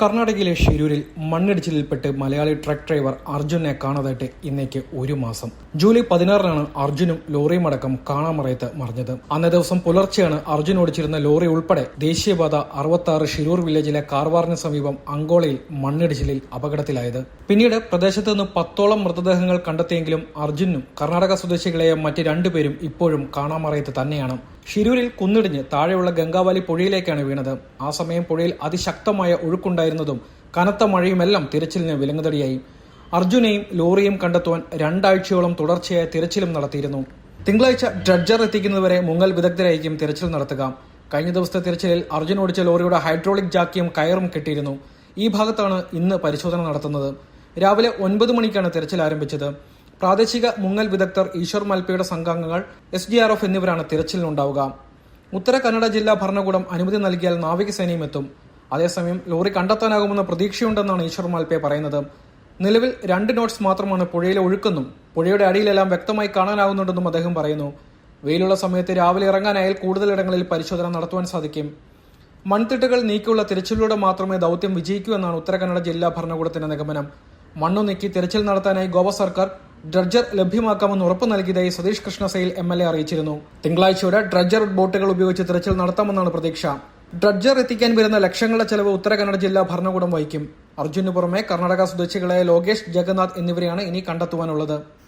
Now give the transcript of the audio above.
കർണാടകയിലെ ഷിരൂരിൽ മണ്ണിടിച്ചിലിൽപ്പെട്ട് മലയാളി ട്രക്ക് ഡ്രൈവർ അർജുനെ കാണാതായിട്ട് ഇന്നേക്ക് ഒരു മാസം. ജൂലൈ പതിനാറിനാണ് അർജുനും ലോറിയും അടക്കം കാണാമറയത്ത് മറിഞ്ഞത്. അന്നേ ദിവസം പുലർച്ചെയാണ് അർജുൻ ഓടിച്ചിരുന്ന ലോറി ഉൾപ്പെടെ ദേശീയപാത അറുപത്തി ഷിരൂർ വില്ലേജിലെ കാർവാറിന് സമീപം അങ്കോളയിൽ മണ്ണിടിച്ചിലിൽ അപകടത്തിലായത്. പിന്നീട് പ്രദേശത്ത് നിന്ന് പത്തോളം മൃതദേഹങ്ങൾ കണ്ടെത്തിയെങ്കിലും അർജുനും കർണാടക സ്വദേശികളായ മറ്റ് രണ്ടുപേരും ഇപ്പോഴും കാണാമറയത്ത് തന്നെയാണ്. ഷിരൂരിൽ കുന്നിടിഞ്ഞ് താഴെയുള്ള ഗംഗാവാലി പുഴയിലേക്കാണ് വീണത്. ആ സമയം പുഴയിൽ അതിശക്തമായ ഒഴുക്കുണ്ടായിരുന്നതും കനത്ത മഴയുമെല്ലാം തിരച്ചിലിന് വിലങ്ങുതടിയായി. അർജുനെയും ലോറിയും കണ്ടെത്തുവാൻ രണ്ടാഴ്ചയോളം തുടർച്ചയായ തിരച്ചിലും നടത്തിയിരുന്നു. തിങ്കളാഴ്ച ഡ്രഡ്ജർ എത്തിക്കുന്നതുവരെ മുങ്ങൽ വിദഗ്ധരായിരിക്കും തിരച്ചിൽ നടത്തുക. കഴിഞ്ഞ ദിവസത്തെ തിരച്ചിലിൽ അർജുൻ ഓടിച്ച ലോറിയുടെ ഹൈഡ്രോളിക് ജാക്കിയും കയറും കെട്ടിയിരുന്നു. ഈ ഭാഗത്താണ് ഇന്ന് പരിശോധന നടത്തുന്നത്. രാവിലെ ഒൻപത് മണിക്കാണ് തിരച്ചിൽ ആരംഭിച്ചത്. പ്രാദേശിക മുങ്ങൽ വിദഗ്ധർ ഈശ്വർ മൽപ്പയുടെ സംഘാംഗങ്ങൾ എസ് ഡി ആർ എഫ് എന്നിവരാണ് തിരച്ചിലിനുണ്ടാവുക. ഉത്തര കന്നഡ ജില്ലാ ഭരണകൂടം അനുമതി നൽകിയാൽ നാവികസേനയും എത്തും. അതേസമയം ലോറി കണ്ടെത്താനാകുമെന്ന പ്രതീക്ഷയുണ്ടെന്നാണ് ഈശ്വർ മാൽപ്പെ പറയുന്നത്. നിലവിൽ രണ്ട് നോട്ട്സ് മാത്രമാണ് പുഴയിലെ ഒഴുക്കെന്നും പുഴയുടെ അടിയിലെല്ലാം വ്യക്തമായി കാണാനാകുന്നുണ്ടെന്നും അദ്ദേഹം പറയുന്നു. വെയിലുള്ള സമയത്ത് രാവിലെ ഇറങ്ങാനായാൽ കൂടുതലിടങ്ങളിൽ പരിശോധന നടത്തുവാൻ സാധിക്കും. മൺതിട്ടുകൾ നീക്കിയുള്ള തിരച്ചിലൂടെ മാത്രമേ ദൗത്യം വിജയിക്കൂ എന്നാണ് ഉത്തരകന്നഡ ജില്ലാ ഭരണകൂടത്തിന്റെ നിഗമനം. മണ്ണു നീക്കി തിരച്ചിൽ നടത്താനായി ഗോവ സർക്കാർ ഡ്രഡ്ജർ ലഭ്യമാക്കാമെന്ന് ഉറപ്പു നൽകിയതായി Satheesh Krishnasail M L A അറിയിച്ചിരുന്നു. തിങ്കളാഴ്ചയോടെ ഡ്രഡ്ജർ ബോട്ടുകൾ ഉപയോഗിച്ച് തിരച്ചിൽ നടത്താമെന്നാണ് പ്രതീക്ഷ. ഡ്രഡ്ജർ എത്തിക്കാൻ വരുന്ന ലക്ഷങ്ങളുടെ ചെലവ് ഉത്തര കന്നഡ ജില്ലാ ഭരണകൂടം വഹിക്കും. അർജുനു പുറമെ കർണാടക സ്വദേശികളായ ലോകേഷ് ജഗന്നാഥ് എന്നിവരെയാണ് ഇനി കണ്ടെത്തുവാനുള്ളത്.